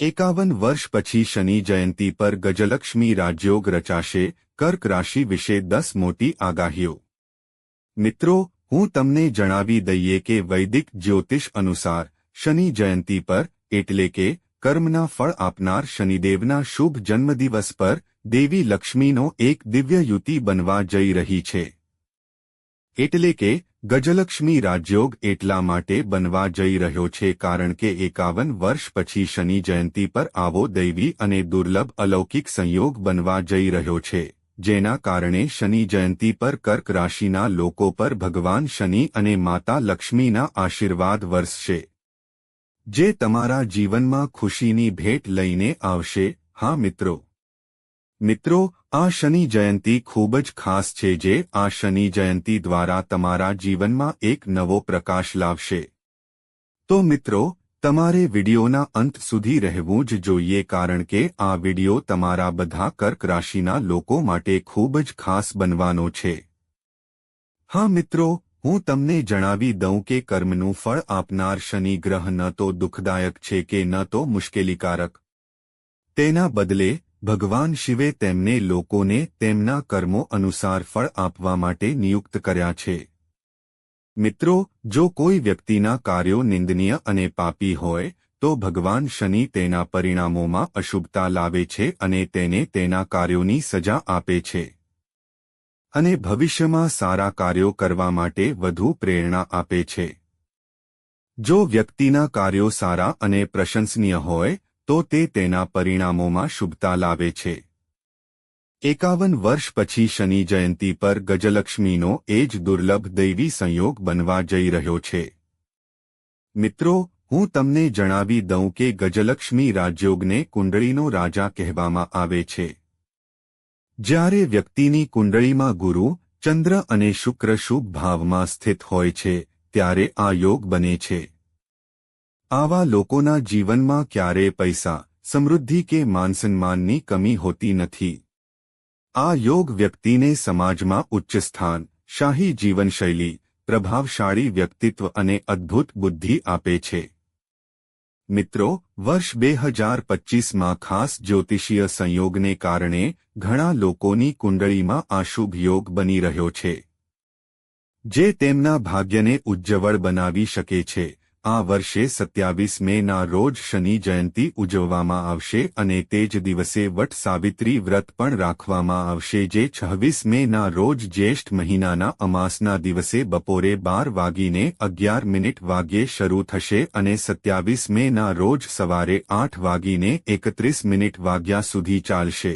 એકાવન વર્ષ પછી શનિ જયંતી પર ગજલક્ષ્મી રાજયોગ રચાશે, કર્ક રાશિ વિશે દસ મોટી આગાહીઓ. મિત્રો, હું તમને જણાવી દઈએ કે વૈદિક જ્યોતિષ અનુસાર, શનિ જયંતી પર, એટલે કે, કર્મના ફળ આપનાર શનિદેવના શુભ જન્મદિવસ પર, દેવી લક્ષ્મીનો એક દિવ્ય યુતિ બનવા જઈ રહી છે. એટલે કે ગજલક્ષ્મી રાજયોગ એટલા માટે બનવા જઈ રહ્યો છે કારણ કે એકાવન વર્ષ પછી શનિ જયંતી પર આવો દૈવી અને દુર્લભ અલૌકિક સંયોગ બનવા જઈ રહ્યો છે, જેના કારણે શનિ જયંતી પર કર્ક રાશિના લોકો પર ભગવાન શનિ અને માતા લક્ષ્મીના આશીર્વાદ વરસશે. જે તમારા જીવનમાં ખુશીની ભેટ લઈને આવશે, હા મિત્રો. મિત્રો આ શનિ જયંતી ખૂબ જ ખાસ છે જે આ શનિ જયંતી દ્વારા તમારા જીવનમાં એક નવો પ્રકાશ લાવશે. તો મિત્રો, તમારે વિડિયોના અંત સુધી રહેવું જ જોઈએ કારણ કે આ વિડિયો તમારા બધા કર્ક રાશિના લોકો માટે ખૂબ જ ખાસ બનવાનો છે. હા મિત્રો, હું તમને જણાવી દઉં કે કર્મનું ફળ આપનાર શનિ ગ્રહ ન તો દુઃખદાયક છે કે ન તો મુશ્કેલીકારક. તેના બદલે ભગવાન શિવે તેમને લોકોને તેમના કર્મો અનુસાર ફળ આપવા માટે નિયુક્ત કર્યા છે. મિત્રો, જો કોઈ વ્યક્તિના કાર્યો નિંદનીય અને પાપી હોય, તો ભગવાન શનિ તેના પરિણામોમાં અશુભતા લાવે છે અને તેને તેના કાર્યોની સજા આપે છે. અને ભવિષ્યમાં સારા કાર્યો કરવા માટે વધુ પ્રેરણા આપે છે. જો વ્યક્તિના કાર્યો સારા અને પ્રશંસનીય હોય તો તે તેના પરિણામોમાં શુભતા લાવે છે. એકાવન વર્ષ પછી શનિ જયંતી પર ગજલક્ષ્મીનો એ જ દુર્લભ દૈવી સંયોગ બનવા જઈ રહ્યો છે. મિત્રો, હું તમને જણાવી દઉં કે ગજલક્ષ્મી રાજયોગને કુંડળીનો રાજા કહેવામાં આવે છે. જ્યારે વ્યક્તિની કુંડળીમાં ગુરુ, ચંદ્ર અને શુક્ર શુભ ભાવમાં સ્થિત હોય છે, ત્યારે આ યોગ બને છે. આવા લોકોના જીવનમાં ક્યારેય પૈસા, સમૃદ્ધિ કે માનસન્માનની કમી હોતી નથી. આ યોગ વ્યક્તિને સમાજમાં ઉચ્ચ સ્થાન, શાહી જીવનશૈલી, પ્રભાવશાળી વ્યક્તિત્વ અને અદ્ભુત બુદ્ધિ આપે છે. મિત્રો, વર્ષ બે હજાર પચ્ચીસમાં ખાસ જ્યોતિષીય સંયોગને કારણે ઘણા લોકોની કુંડળીમાં આશુભ યોગ બની રહ્યો છે. જે તેમના ભાગ્યને ઉજ્જવળ બનાવી શકે છે. આ વર્ષે સત્યાવીસ મેના રોજ શનિ જયંતી ઉજવવામાં આવશે અને તે જ દિવસે વટ સાવિત્રી વ્રત પણ રાખવામાં આવશે જે છવ્વીસ મેના રોજ જ્યેષ્ઠ મહિનાના અમાસના દિવસે બપોરે બાર વાગીને અગિયાર મિનિટ વાગ્યે શરૂ થશે અને સત્યાવીસ મેના રોજ સવારે આઠ વાગીને એકત્રીસ મિનિટ વાગ્યા સુધી ચાલશે.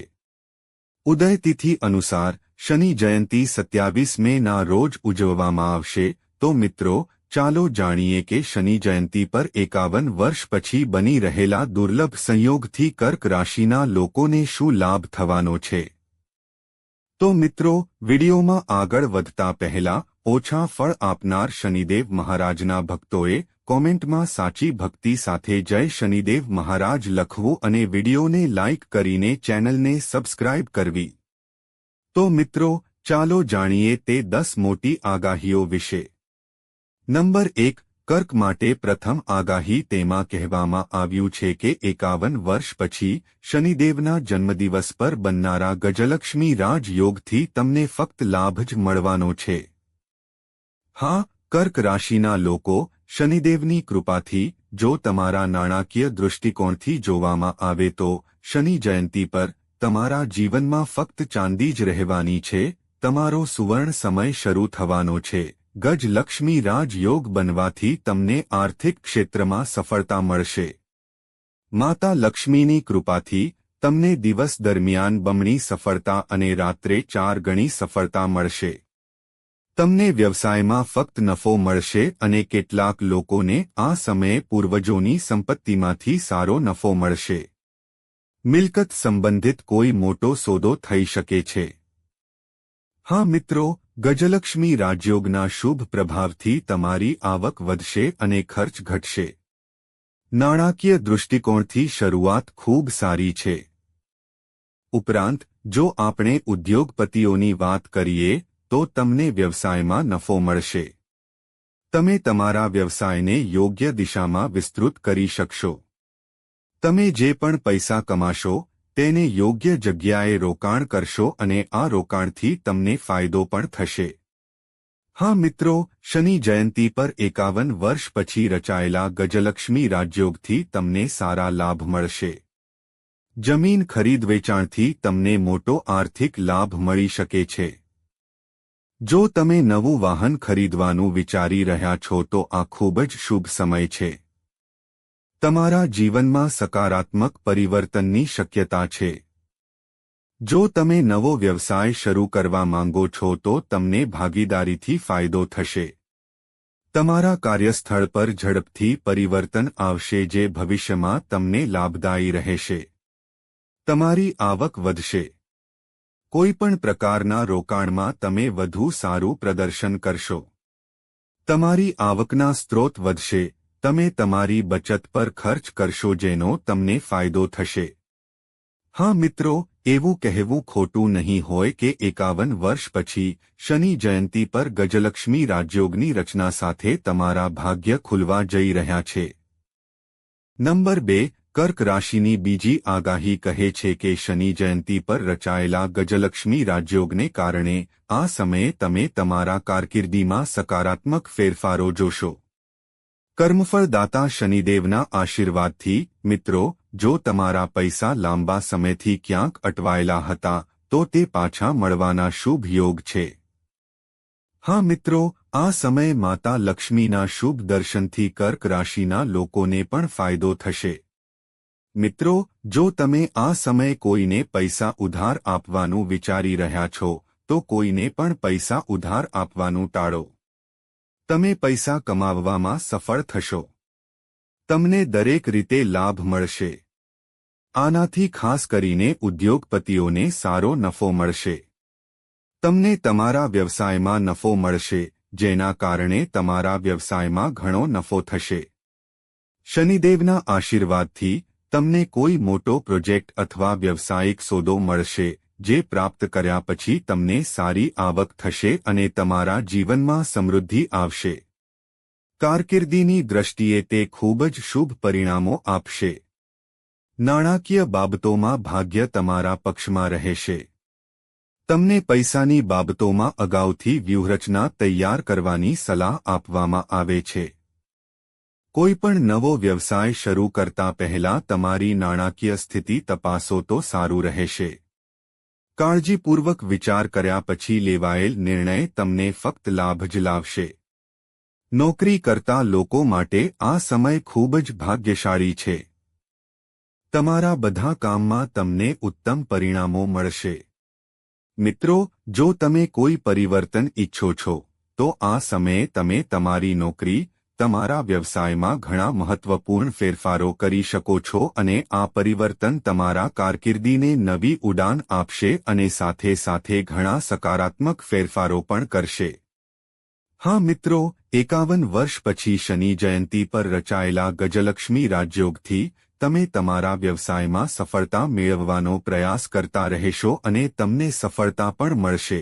ઉદયતિથિ અનુસાર શનિ જયંતી સત્યાવીસ મેના રોજ ઉજવવામાં આવશે. તો મિત્રો ચાલો જાણીએ કે શનિ જયંતી પર એકાવન વર્ષ પછી બની રહેલા દુર્લભ સંયોગથી કર્ક રાશિના લોકોને શું લાભ થવાનો છે? તો મિત્રો, વિડીયોમાં આગળ વધતા પહેલા ઓછા ફળ આપનાર શનિદેવ મહારાજના ભક્તોએ કોમેન્ટમાં સાચી ભક્તિ સાથે જય શનિદેવ મહારાજ લખવું અને વિડીયોને લાઇક કરીને ચેનલને સબસ્ક્રાઇબ કરવી. તો મિત્રો, ચાલો જાણીએ તે દસ મોટી આગાહીઓ વિશે. નંબર એક, કર્ક માટે પ્રથમ આગાહી તેમાં કહેવામાં આવ્યું છે કે એકાવન વર્ષ પછી શનિદેવના જન્મદિવસ પર બનનારા ગજલક્ષ્મી રાજયોગથી તમને ફક્ત લાભ જ મળવાનો છે. હા, કર્ક રાશિના લોકો, શનિદેવની કૃપાથી, જો તમારા નાણાકીય દૃષ્ટિકોણથી જોવામાં આવે તો, શનિ જયંતી પર તમારા જીવનમાં ફક્ત ચાંદી જ રહેવાની છે, તમારો સુવર્ણ સમય શરૂ થવાનો છે. ગજલક્ષ્મી રાજયોગ બનવાથી તમને આર્થિક ક્ષેત્રમાં સફળતા મળશે. માતા લક્ષ્મીની કૃપાથી તમને દિવસ દરમિયાન બમણી સફળતા અને રાત્રે ચાર ગણી સફળતા મળશે. તમને વ્યવસાયમાં ફક્ત નફો મળશે અને કેટલાક લોકોને આ સમયે પૂર્વજોની સંપત્તિમાંથી સારો નફો મળશે. મિલકત સંબંધિત કોઈ મોટો સોદો થઈ શકે છે. હા મિત્રો ગજલક્ષ્મી રાજયોગના શુભ પ્રભાવથી તમારી આવક વધશે અને ખર્ચ ઘટશે. નાણાકીય દૃષ્ટિકોણથી શરૂઆત ખૂબ સારી છે. ઉપરાંત, જો આપણે ઉદ્યોગપતિઓની વાત કરીએ, તો તમને વ્યવસાયમાં નફો મળશે. તમે તમારા વ્યવસાયને યોગ્ય દિશામાં વિસ્તૃત કરી શકશો. તમે જે પણ પૈસા કમાશો તેને યોગ્ય જગ્યાએ રોકાણ કરશો અને આ રોકાણથી તમને ફાયદો પણ થશે. હા મિત્રો, શનિ જયંતી પર એકાવન વર્ષ પછી રચાયેલા ગજલક્ષ્મી રાજયોગથી તમને સારા લાભ મળશે. જમીન ખરીદ વેચાણથી તમને મોટો આર્થિક લાભ મળી શકે છે. જો તમે નવું વાહન ખરીદવાનું વિચારી રહ્યા છો તો આ ખૂબ જ શુભ સમય છે. તમારા જીવનમાં સકારાત્મક પરિવર્તનની શક્યતા છે. જો તમે નવો વ્યવસાય શરૂ કરવા માંગો છો તો તમને ભાગીદારીથી ફાયદો થશે. તમારા કાર્યસ્થળ પર ઝડપથી પરિવર્તન આવશે જે ભવિષ્યમાં તમને લાભદાયી રહેશે. તમારી આવક વધશે. કોઈપણ પ્રકારના રોકાણમાં તમે વધુ સારું પ્રદર્શન કરશો. તમારી આવકના સ્ત્રોત વધશે. તમે તમારી બચત પર ખર્ચ કરશો જેનો તમને ફાયદો થશે. હા મિત્રો, એવું કહેવું ખોટું નહીં હોય કે એકાવન વર્ષ પછી શનિ જયંતી પર ગજલક્ષ્મી રાજયોગની રચના સાથે તમારા ભાગ્ય ખુલવા જઈ રહ્યા છે. નંબર બે, કર્ક રાશિની બીજી આગાહી કહે છે કે શનિ જયંતી પર રચાયેલા ગજલક્ષ્મી રાજયોગને કારણે આ સમયે તમે તમારા કારકિર્દીમાં સકારાત્મક ફેરફારો જોશો. કર્મફળદાતા શનિદેવના આશીર્વાદથી, મિત્રો, જો તમારા પૈસા લાંબા સમયથી ક્યાંક અટવાયેલા હતા, તો તે પાછા મળવાના શુભ યોગ છે. હા, મિત્રો, આ સમયે માતા લક્ષ્મીના શુભ દર્શનથી કર્ક રાશિના લોકોને પણ ફાયદો થશે. મિત્રો, જો તમે આ સમયે કોઈને પૈસા ઉધાર આપવાનું વિચારી રહ્યા છો, તો કોઈને પણ પૈસા ઉધાર આપવાનું ટાળો. તમે પૈસા કમાવવામાં સફળ થશો. તમને દરેક રીતે લાભ મળશે. આનાથી ખાસ કરીને ઉદ્યોગપતિઓને સારો નફો મળશે. તમને તમારા વ્યવસાયમાં નફો મળશે, જેના કારણે તમારા વ્યવસાયમાં ઘણો નફો થશે. શનિદેવના આશીર્વાદથી તમને કોઈ મોટો પ્રોજેક્ટ અથવા વ્યવસાયિક સોદો મળશે. જે પ્રાપ્ત કર્યા પછી તમને સારી આવક થશે અને તમારા જીવનમાં સમૃદ્ધિ આવશે. કારકિર્દીની દ્રષ્ટિએ તે ખૂબ જ શુભ પરિણામો આપશે. નાણાકીય બાબતોમાં ભાગ્ય તમારા પક્ષમાં રહેશે. તમને પૈસાની બાબતોમાં અગાઉથી વ્યૂહરચના તૈયાર કરવાની સલાહ આપવામાં આવે છે. કોઈપણ નવો વ્યવસાય શરૂ કરતા પહેલા તમારી નાણાકીય સ્થિતિ તપાસો તો સારું રહેશે. કાળજીપૂર્વક વિચાર કર્યા પછી લેવાયેલ નિર્ણય તમને ફક્ત લાભ જ લાવશે. નોકરી કરતા લોકો માટે આ સમય ખૂબ જ ભાગ્યશાળી છે. તમારા બધા કામમાં તમને ઉત્તમ પરિણામો મળશે. મિત્રો, જો તમે કોઈ પરિવર્તન ઈચ્છો છો, તો આ સમયે તમે તમારી નોકરી તમારા વ્યવસાયમાં ઘણા મહત્વપૂર્ણ ફેરફારો કરી શકો છો અને આ પરિવર્તન તમારા કારકિર્દીને નવી ઉડાન આપશે અને સાથે સાથે ઘણા સકારાત્મક ફેરફારો પણ કરશે. હા મિત્રો, એકાવન વર્ષ પછી શનિ જયંતી પર રચાયેલા ગજલક્ષ્મી રાજયોગથી તમે તમારા વ્યવસાયમાં સફળતા મેળવવાનો પ્રયાસ કરતા રહેશો અને તમને સફળતા પણ મળશે.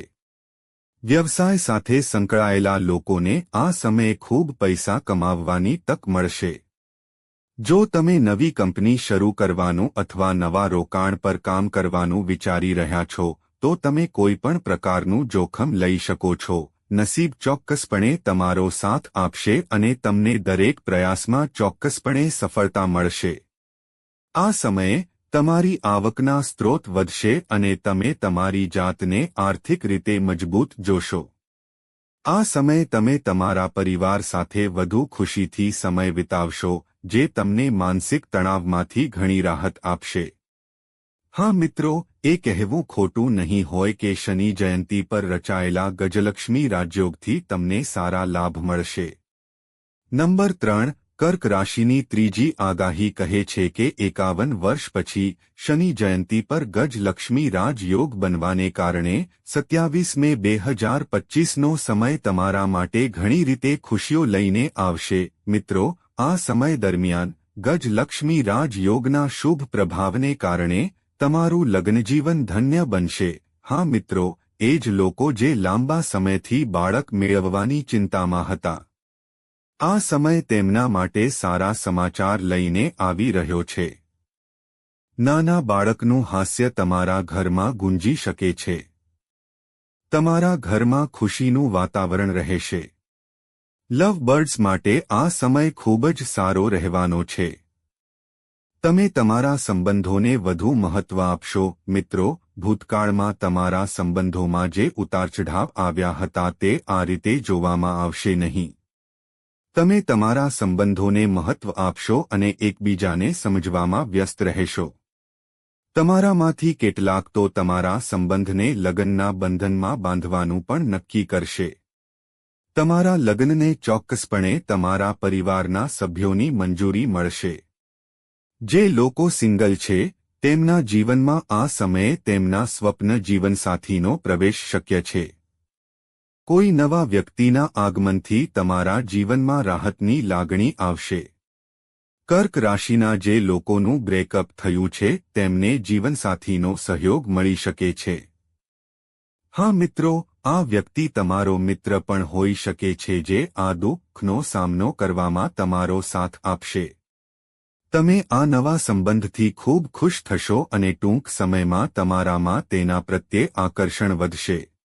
વ્યવસાય સાથે સંકળાયેલા લોકોને આ સમયે ખૂબ પૈસા કમાવવાની તક મળશે. જો તમે નવી કંપની શરૂ કરવાનું અથવા નવા રોકાણ પર કામ કરવાનું વિચારી રહ્યા છો, તો તમે કોઈપણ પ્રકારનું જોખમ લઈ શકો છો. નસીબ ચોક્કસપણે તમારો સાથ આપશે અને તમને દરેક પ્રયાસમાં ચોક્કસપણે સફળતા મળશે. આ સમયે તમારી આવકના સ્ત્રોત વધશે અને તમે તમારી જાતને આર્થિક રીતે મજબૂત જોશો. આ સમય તમે તમારા પરિવાર સાથે વધુ ખુશીથી સમય વિતાવશો, જે તમને માનસિક તણાવમાંથી ઘણી રાહત આપશે. હા મિત્રો, એ કહેવું ખોટું નહીં હોય કે શનિ જયંતી પર રચાયેલા ગજલક્ષ્મી રાજયોગથી તમને સારા લાભ મળશે. નંબર ત્રણ કર્ક રાશિની ત્રીજી આગાહી કહે છે કે એકાવન વર્ષ પછી શનિ જયંતી પર ગજ લક્ષ્મી રાજયોગ બનવાને કારણે સત્યાવીસ મે બે હજાર પચ્ચીસનો સમય તમારા માટે ઘણી રીતે ખુશીઓ લઈને આવશે. મિત્રો, આ સમય દરમિયાન ગજ લક્ષ્મી રાજયોગના શુભ પ્રભાવને કારણે તમારું લગ્નજીવન ધન્ય બનશે. હા મિત્રો, એ જ લોકો જે લાંબા સમયથી બાળક મેળવવાની ચિંતામાં હતા. આ સમય તેમના માટે સારા સમાચાર લઈને આવી રહ્યો છે. નાના બાળકનું હાસ્ય તમારા ઘરમાં ગુંજી શકે છે. તમારા ઘરમાં ખુશીનું વાતાવરણ રહેશે. લવ બર્ડ્સ માટે આ સમય ખૂબ જ સારો રહેવાનો છે. તમે તમારા સંબંધોને વધુ મહત્વ આપશો. મિત્રો, ભૂતકાળમાં તમારા સંબંધોમાં જે ઉતારચઢાવ આવ્યા હતા તે આ રીતે જોવામાં આવશે નહીં. તમે તમારા સંબંધોને મહત્વ આપશો અને એકબીજાને સમજવામાં વ્યસ્ત રહેશો. તમારામાંથી કેટલાક તો તમારા સંબંધને લગ્નના બંધનમાં બાંધવાનું પણ નક્કી કરશે. તમારા લગ્નને ચોક્કસપણે તમારા પરિવારના સભ્યોની મંજૂરી મળશે. જે લોકો સિંગલ છે, તેમના જીવનમાં આ સમયે તેમના સ્વપ્ન જીવનસાથીનો પ્રવેશ શક્ય છે. કોઈ નવા વ્યક્તિના આગમનથી તમારા જીવનમાં રાહતની લાગણી આવશે. કર્ક રાશિના જે લોકોનું બ્રેકઅપ થયું છે, તેમને જીવનસાથીનો સહયોગ મળી શકે છે. હા મિત્રો, આ વ્યક્તિ તમારો મિત્ર પણ હોઈ શકે છે જે આ દુઃખનો સામનો કરવામાં તમારો સાથ આપશે. તમે આ નવા સંબંધથી ખૂબ ખુશ થશો અને ટૂંક સમયમાં તમારામાં તેના પ્રત્યે આકર્ષણ વધશે.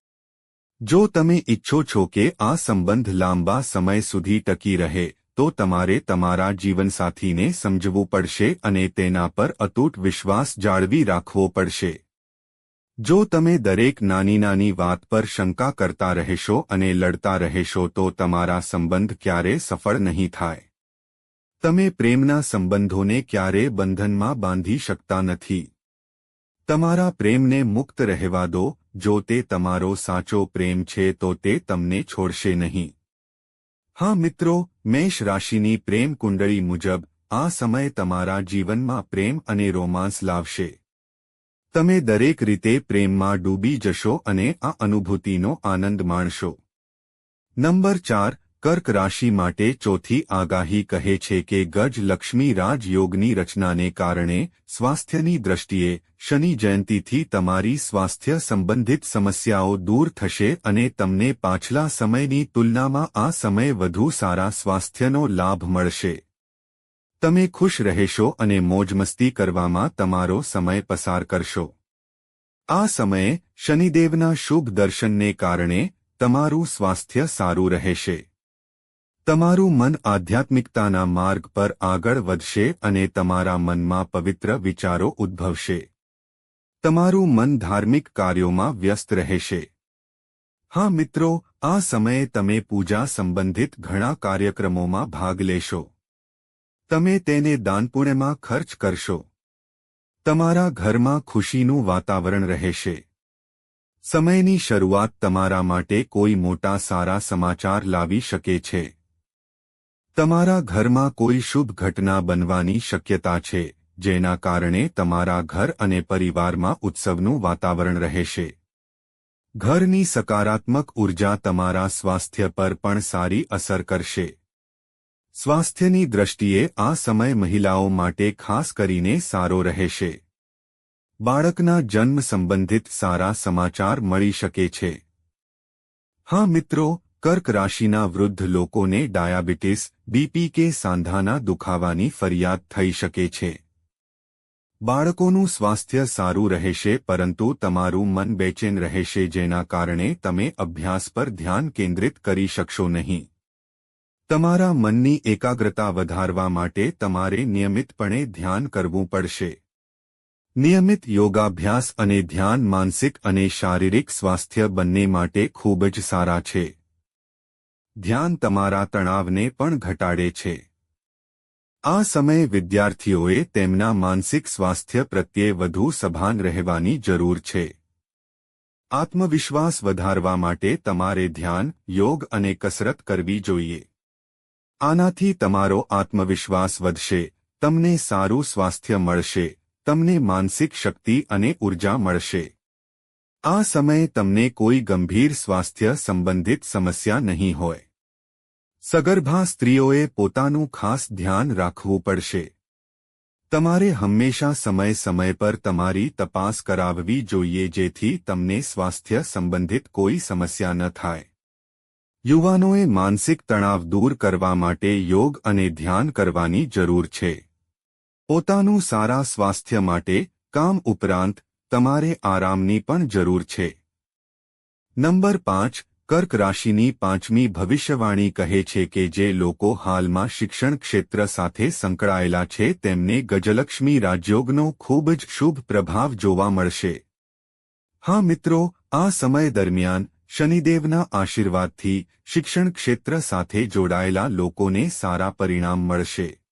જો તમે ઈચ્છો છો કે આ સંબંધ લાંબા સમય સુધી ટકી રહે, તો તમારે તમારા જીવનસાથીને સમજવું પડશે અને તેના પર અતૂટ વિશ્વાસ જાળવી રાખવો પડશે. જો તમે દરેક નાની નાની વાત પર શંકા કરતા રહેશો અને લડતા રહેશો, તો તમારા સંબંધ ક્યારે સફળ નહીં થાય. તમે પ્રેમના સંબંધોને ક્યારે બંધનમાં બાંધી શકતા નથી. તમારા પ્રેમને મુક્ત રહેવા દો જો તે તમારો સાચો પ્રેમ છે તો તે તમને છોડશે નહીં. હા મિત્રો, મેષ રાશિની પ્રેમ કુંડળી મુજબ, આ સમય તમારા જીવનમાં પ્રેમ અને રોમાંસ લાવશે. તમે દરેક રીતે પ્રેમમાં ડૂબી જશો અને આ અનુભૂતિનો આનંદ માણશો. નંબર ચાર કર્ક રાશિ માટે ચોથી આગાહી કહે છે કે ગજ લક્ષ્મી રાજયોગની રચનાને કારણે સ્વાસ્થ્યની દ્રષ્ટિએ શનિ જયંતીથી તમારી સ્વાસ્થ્ય સંબંધિત સમસ્યાઓ દૂર થશે અને તમને પાછલા સમયની તુલનામાં આ સમય વધુ સારા સ્વાસ્થ્યનો લાભ મળશે. તમે ખુશ રહેશો અને મોજમસ્તી કરવામાં તમારો સમય પસાર કરશો. આ સમયે શનિદેવના શુભ દર્શનને કારણે તમારું સ્વાસ્થ્ય સારું રહેશે. તમારું મન આધ્યાત્મિકતાના માર્ગ પર આગળ વધશે અને તમારા મનમાં પવિત્ર વિચારો ઉદ્ભવશે. તમારું મન ધાર્મિક કાર્યોમાં વ્યસ્ત રહેશે. હા મિત્રો, આ સમયે તમે પૂજા સંબંધિત ઘણા કાર્યક્રમોમાં ભાગ લેશો. તમે તેને દાનપુણ્યમાં ખર્ચ કરશો. તમારા ઘરમાં ખુશીનું વાતાવરણ રહેશે. સમયની શરૂઆત તમારા માટે કોઈ મોટા સારા સમાચાર લાવી શકે છે. તમારા ઘરમાં કોઈ શુભ ઘટના બનવાની શક્યતા છે, જેના કારણે તમારા ઘર અને પરિવારમાં ઉત્સવનું વાતાવરણ રહેશે. ઘરની સકારાત્મક ઊર્જા તમારા સ્વાસ્થ્ય પર પણ સારી અસર કરશે. સ્વાસ્થ્યની દ્રષ્ટિએ આ સમય મહિલાઓ માટે ખાસ કરીને સારો રહેશે. બાળકના જન્મ સંબંધિત સારા સમાચાર મળી શકે છે. હા મિત્રો કર્ક રાશિના વૃદ્ધ લોકોને ડાયાબિટીસ, બીપી કે સાંધાના દુખાવાની ફરિયાદ થઈ શકે છે. બાળકોનું સ્વાસ્થ્ય સારું રહેશે પરંતુ તમારું મન બેચેન રહેશે જેના કારણે તમે અભ્યાસ પર ધ્યાન કેન્દ્રિત કરી શકશો નહીં. તમારા મનની એકાગ્રતા વધારવા માટે તમારે નિયમિતપણે ધ્યાન કરવું પડશે. નિયમિત યોગાભ્યાસ અને ધ્યાન માનસિક અને શારીરિક સ્વાસ્થ્ય બંને માટે ખૂબ જ સારા છે. ધ્યાન તમારા તણાવને પણ ઘટાડે છે. આ સમયે વિદ્યાર્થીઓએ તેમના માનસિક સ્વાસ્થ્ય પ્રત્યે વધુ સભાન રહેવાની જરૂર છે. આત્મવિશ્વાસ વધારવા માટે તમારે ધ્યાન, યોગ અને કસરત કરવી જોઈએ. આનાથી તમારો આત્મવિશ્વાસ વધશે, તમને સારું સ્વાસ્થ્ય મળશે, તમને માનસિક શક્તિ અને ઊર્જા મળશે. આ સમયે તમને કોઈ ગંભીર સ્વાસ્થ્ય સંબંધિત સમસ્યા નહીં હોય. સગર્ભા સ્ત્રીઓએ પોતાનું ખાસ ધ્યાન રાખવું પડશે. તમારે હંમેશા સમય સમય પર તમારી તપાસ કરાવવી જોઈએ જેથી તમને સ્વાસ્થ્ય સંબંધિત કોઈ સમસ્યા ન થાય. યુવાનોએ માનસિક તણાવ દૂર કરવા માટે યોગ અને ધ્યાન કરવાની જરૂર છે. પોતાનું સારા સ્વાસ્થ્ય માટે કામ ઉપરાંત તમારે આરામની પણ જરૂર છે. નંબર પાંચ, કર્ક રાશિની પાંચમી ભવિષ્યવાણી કહે છે કે જે લોકો હાલમાં શિક્ષણ ક્ષેત્ર સાથે સંકળાયેલા છે, તેમને ગજલક્ષ્મી રાજયોગનો ખૂબ જ શુભ પ્રભાવ જોવા મળશે. હા મિત્રો, આ સમય દરમિયાન શનિદેવના આશીર્વાદથી શિક્ષણ ક્ષેત્ર સાથે જોડાયેલા લોકોને સારા પરિણામ મળશે.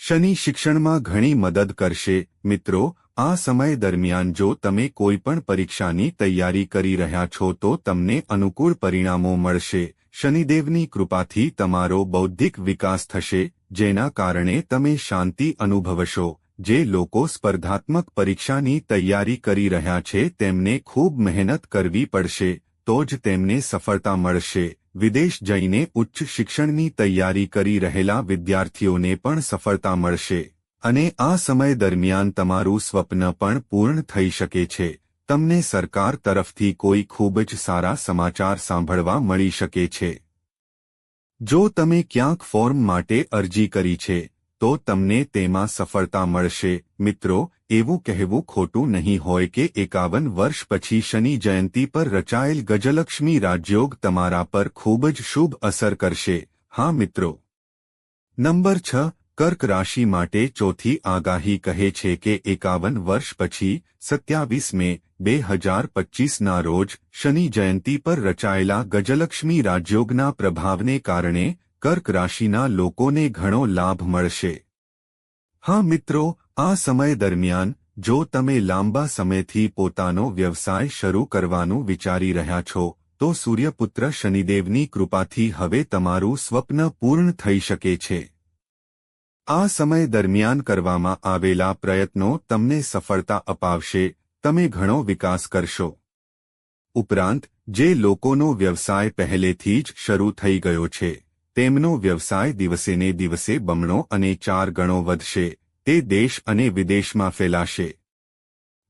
શનિ શિક્ષણમાં ઘણી મદદ કરશે. મિત્રો, આ સમય દરમિયાન જો તમે કોઈપણ પરીક્ષાની તૈયારી કરી રહ્યા છો તો તમને અનુકૂળ પરિણામો મળશે. શનિદેવની કૃપાથી તમારો બૌદ્ધિક વિકાસ થશે, જેના કારણે તમે શાંતિ અનુભવશો. જે લોકો સ્પર્ધાત્મક પરીક્ષાની તૈયારી કરી રહ્યા છે તેમને ખૂબ મહેનત કરવી પડશે, તો જ તેમને સફળતા મળશે. વિદેશ જઈને ઉચ્ચ શિક્ષણની તૈયારી કરી રહેલા વિદ્યાર્થીઓને પણ સફળતા મળશે અને આ સમય દરમિયાન તમારું સ્વપ્ન પણ પૂર્ણ થઈ શકે છે. તમને સરકાર તરફથી કોઈ ખૂબ જ સારા સમાચાર સાંભળવા મળી શકે છે. જો તમે ક્યાંક ફોર્મ માટે અરજી કરી છે, તો તમને તેમાં સફળતા મળશે. મિત્રો એવું કહેવું ખોટું નહીં હોય કે એકાવન વર્ષ પછી શનિ જયંતિ પર રચાયેલ ગજલક્ષ્મી રાજયોગ તમારા પર ખૂબ જ શુભ અસર કરશે. હા, મિત્રો. નંબર છ, કર્ક રાશિ માટે ચોથી આગાહી કહે છે કે એકાવન વર્ષ પછી સત્યાવીસ મે, બે હજાર પચ્ચીસના રોજ શનિ જયંતી પર રચાયેલા ગજલક્ષ્મી રાજયોગના પ્રભાવને કારણે કર્ક રાશિના લોકોને ઘણો લાભ મળશે. હા, મિત્રો આ સમય દરમિયાન, જો તમે લાંબા સમયથી પોતાનો વ્યવસાય શરૂ કરવાનું વિચારી રહ્યા છો, તો સૂર્યપુત્ર શનિદેવની કૃપાથી હવે તમારું સ્વપ્ન પૂર્ણ થઈ શકે છે. આ સમય દરમિયાન કરવામાં આવેલા પ્રયત્નો તમને સફળતા અપાવશે, તમે ઘણો વિકાસ કરશો. ઉપરાંત, જે લોકોનો વ્યવસાય પહેલેથી જ શરૂ થઈ ગયો છે, તેમનો વ્યવસાય દિવસેને દિવસે બમણો અને ચાર ગણો વધશે તે દેશ અને વિદેશમાં ફેલાશે.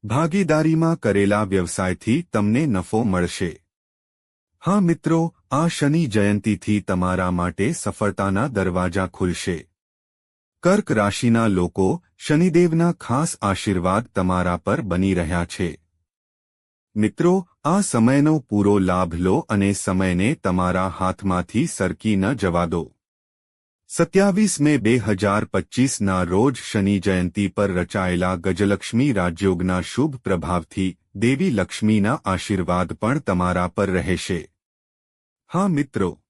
ભાગીદારીમાં કરેલા વ્યવસાયથી તમને નફો મળશે. હા મિત્રો, આ શનિ જયંતીથી તમારા માટે સફળતાના દરવાજા ખુલશે. કર્ક રાશિના લોકો શનિદેવના ખાસ આશીર્વાદ તમારા પર બની રહ્યા છે. મિત્રો, આ સમયનો પૂરો લાભ લો અને સમયને તમારા હાથમાંથી સરકી ન જવા દો. સત્યાવીસ મે બે હજાર પચ્ચીસના રોજ શનિ જયંતી પર રચાયેલા ગજલક્ષ્મી રાજયોગના શુભ પ્રભાવથી દેવી લક્ષ્મીના આશીર્વાદ પણ તમારા પર રહેશે. હા, મિત્રો.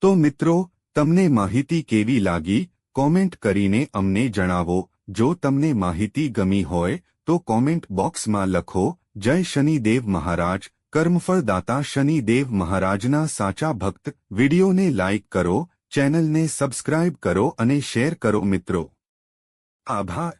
તો મિત્રો, તમને માહિતી કેવી લાગી? કોમેન્ટ કરીને અમને જણાવો. જો તમને માહિતી ગમી હોય, તો કોમેન્ટ બોક્સમાં લખો, જય શનિદેવ મહારાજ. કર્મફળદાતા શનિદેવ મહારાજના સાચા ભક્ત. વિડિયોને લાઇક કરો ચેનલને સબસ્ક્રાઇબ કરો અને શેર કરો મિત્રો. આભાર.